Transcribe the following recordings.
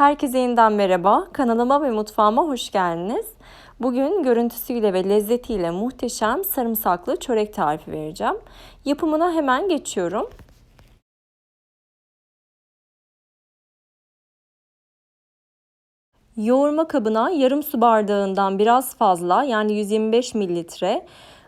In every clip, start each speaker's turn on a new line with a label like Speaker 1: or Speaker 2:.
Speaker 1: Herkese yeniden merhaba. Kanalıma ve mutfağıma hoş geldiniz. Bugün görüntüsüyle ve lezzetiyle muhteşem sarımsaklı çörek tarifi vereceğim. Yapımına hemen geçiyorum. Yoğurma kabına yarım su bardağından biraz fazla yani 125 mililitre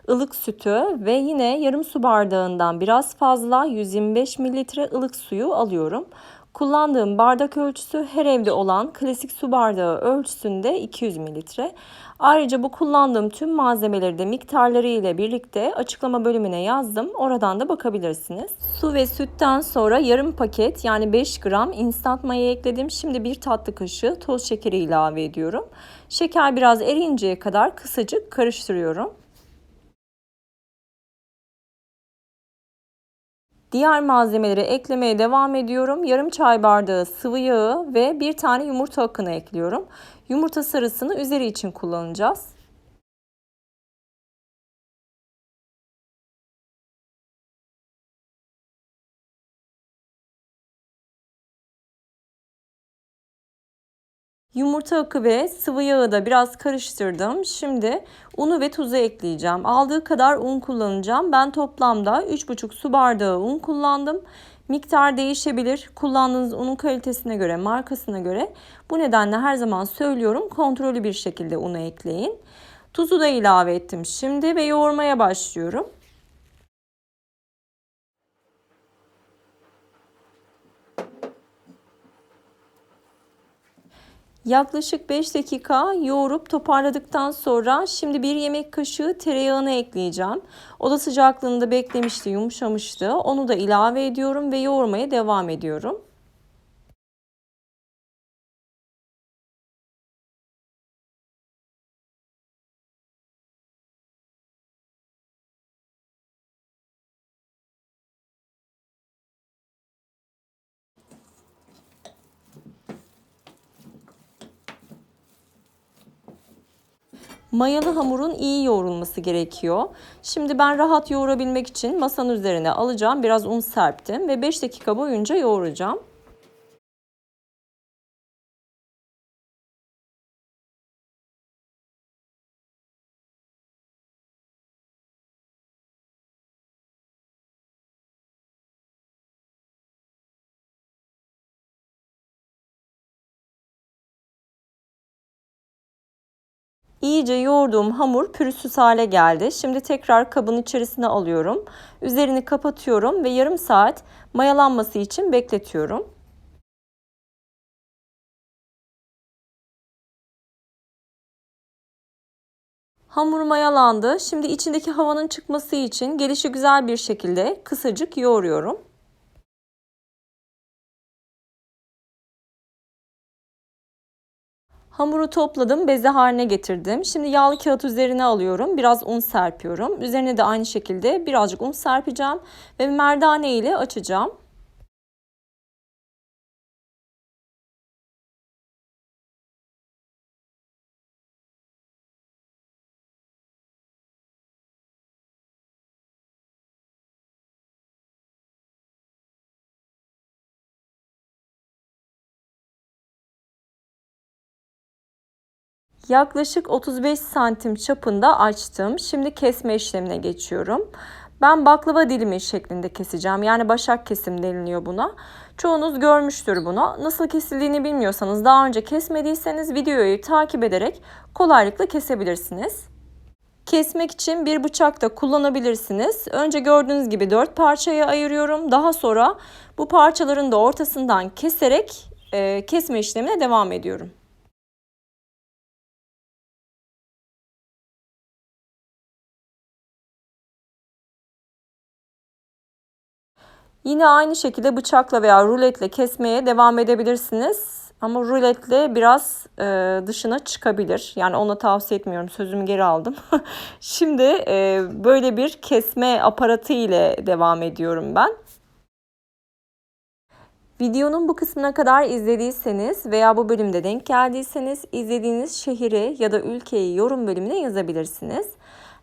Speaker 1: ılık sütü ve yine yarım su bardağından biraz fazla 125 mililitre ılık suyu alıyorum. Kullandığım bardak ölçüsü her evde olan klasik su bardağı ölçüsünde 200 mililitre. Ayrıca bu kullandığım tüm malzemeleri de miktarları ile birlikte açıklama bölümüne yazdım. Oradan da bakabilirsiniz. Su ve sütten sonra yarım paket yani 5 gram instant maya ekledim. Şimdi bir tatlı kaşığı toz şekeri ilave ediyorum. Şeker biraz eriyinceye kadar kısacık karıştırıyorum. Diğer malzemeleri eklemeye devam ediyorum. Yarım çay bardağı sıvı yağı ve bir tane yumurta akını ekliyorum. Yumurta sarısını üzeri için kullanacağız. Yumurta akı ve sıvı yağı da biraz karıştırdım. Şimdi unu ve tuzu ekleyeceğim. Aldığı kadar un kullanacağım. Ben toplamda 3,5 su bardağı un kullandım. Miktar değişebilir. Kullandığınız unun kalitesine göre, markasına göre. Bu nedenle her zaman söylüyorum kontrollü bir şekilde unu ekleyin. Tuzu da ilave ettim şimdi ve yoğurmaya başlıyorum. Yaklaşık 5 dakika yoğurup toparladıktan sonra şimdi bir yemek kaşığı tereyağını ekleyeceğim. Oda sıcaklığında beklemişti, yumuşamıştı. Onu da ilave ediyorum ve yoğurmaya devam ediyorum. Mayalı hamurun iyi yoğrulması gerekiyor. Şimdi ben rahat yoğurabilmek için masanın üzerine alacağım. Biraz un serptim ve 5 dakika boyunca yoğuracağım. İyice yoğurduğum hamur pürüzsüz hale geldi. Şimdi tekrar kabın içerisine alıyorum. Üzerini kapatıyorum ve yarım saat mayalanması için bekletiyorum. Hamur mayalandı. Şimdi içindeki havanın çıkması için gelişi güzel bir şekilde kısacık yoğuruyorum. Hamuru topladım, beze haline getirdim. Şimdi yağlı kağıt üzerine alıyorum. Biraz un serpiyorum. Üzerine de aynı şekilde birazcık un serpeceğim ve merdane ile açacağım. Yaklaşık 35 santim çapında açtım. Şimdi kesme işlemine geçiyorum. Ben baklava dilimi şeklinde keseceğim. Yani başak kesim deniliyor buna. Çoğunuz görmüştür bunu. Nasıl kesildiğini bilmiyorsanız, daha önce kesmediyseniz videoyu takip ederek kolaylıkla kesebilirsiniz. Kesmek için bir bıçak da kullanabilirsiniz. Önce gördüğünüz gibi 4 parçaya ayırıyorum. Daha sonra bu parçaların da ortasından keserek e, kesme işlemine devam ediyorum. Yine aynı şekilde bıçakla veya ruletle kesmeye devam edebilirsiniz. Ama ruletle biraz e, dışına çıkabilir. Yani ona tavsiye etmiyorum. Sözümü geri aldım. Şimdi e, böyle bir kesme aparatı ile devam ediyorum ben. Videonun bu kısmına kadar izlediyseniz veya bu bölümde denk geldiyseniz izlediğiniz şehri ya da ülkeyi yorum bölümüne yazabilirsiniz.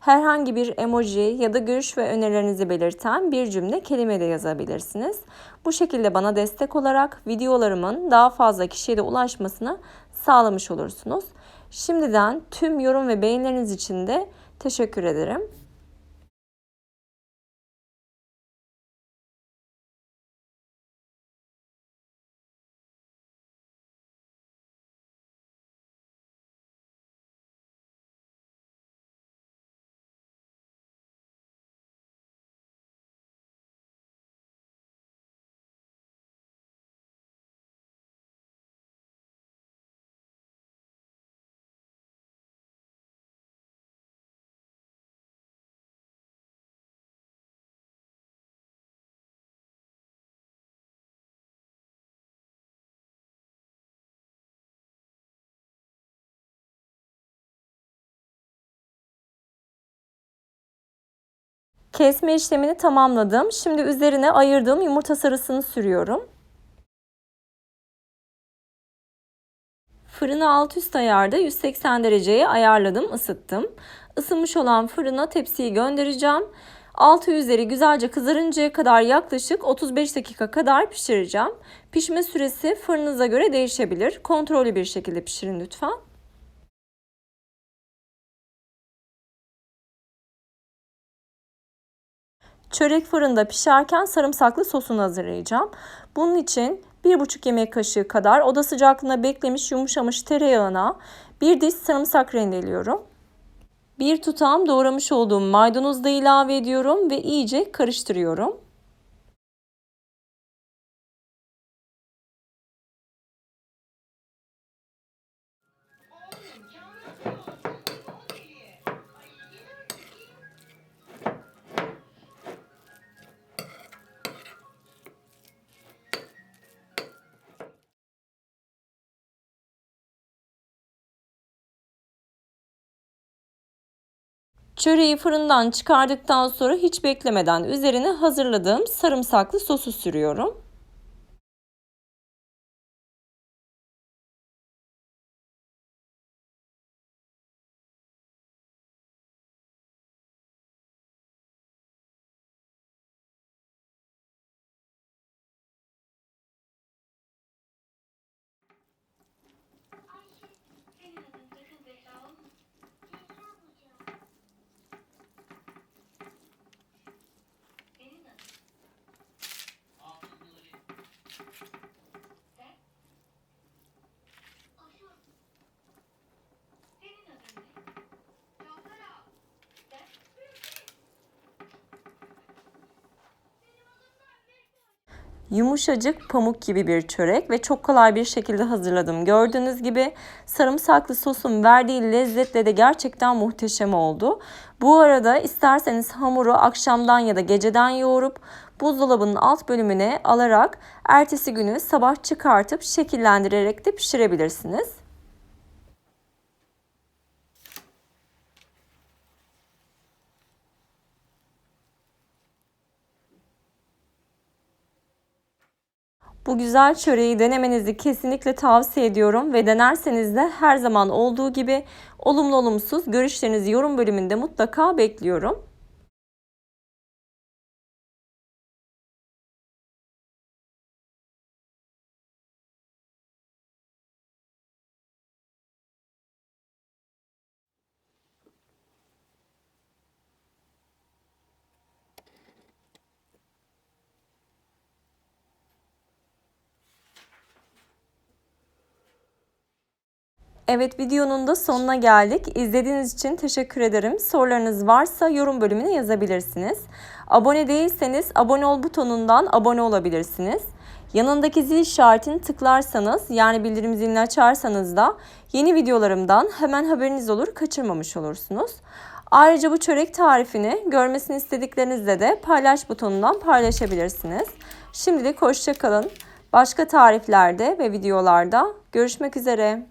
Speaker 1: Herhangi bir emoji ya da görüş ve önerilerinizi belirten bir cümle kelime de yazabilirsiniz. Bu şekilde bana destek olarak videolarımın daha fazla kişiye de ulaşmasını sağlamış olursunuz. Şimdiden tüm yorum ve beğenileriniz için de teşekkür ederim. Kesme işlemini tamamladım. Şimdi üzerine ayırdığım yumurta sarısını sürüyorum. Fırını alt üst ayarda 180 dereceye ayarladım, ısıttım. Isınmış olan fırına tepsiyi göndereceğim. Altı üzeri güzelce kızarıncaya kadar yaklaşık 35 dakika kadar pişireceğim. Pişme süresi fırınıza göre değişebilir. Kontrollü bir şekilde pişirin lütfen. Çörek fırında pişerken sarımsaklı sosunu hazırlayacağım. Bunun için 1,5 yemek kaşığı kadar oda sıcaklığında beklemiş yumuşamış tereyağına bir diş sarımsak rendeliyorum. Bir tutam doğramış olduğum maydanoz da ilave ediyorum ve iyice karıştırıyorum. Çöreği fırından çıkardıktan sonra hiç beklemeden üzerine hazırladığım sarımsaklı sosu sürüyorum. Yumuşacık pamuk gibi bir çörek ve çok kolay bir şekilde hazırladım. Gördüğünüz gibi sarımsaklı sosun verdiği lezzetle de gerçekten muhteşem oldu. Bu arada isterseniz hamuru akşamdan ya da geceden yoğurup buzdolabının alt bölümüne alarak ertesi günü sabah çıkartıp şekillendirerek de pişirebilirsiniz. Bu güzel çöreği denemenizi kesinlikle tavsiye ediyorum ve denerseniz de her zaman olduğu gibi olumlu olumsuz görüşlerinizi yorum bölümünde mutlaka bekliyorum. Evet videonun da sonuna geldik. İzlediğiniz için teşekkür ederim. Sorularınız varsa yorum bölümüne yazabilirsiniz. Abone değilseniz abone ol butonundan abone olabilirsiniz. Yanındaki zil işaretini tıklarsanız yani bildirim zilini açarsanız da yeni videolarımdan hemen haberiniz olur kaçırmamış olursunuz. Ayrıca bu çörek tarifini görmesini istediklerinizle de paylaş butonundan paylaşabilirsiniz. Şimdilik hoşçakalın. Başka tariflerde ve videolarda görüşmek üzere.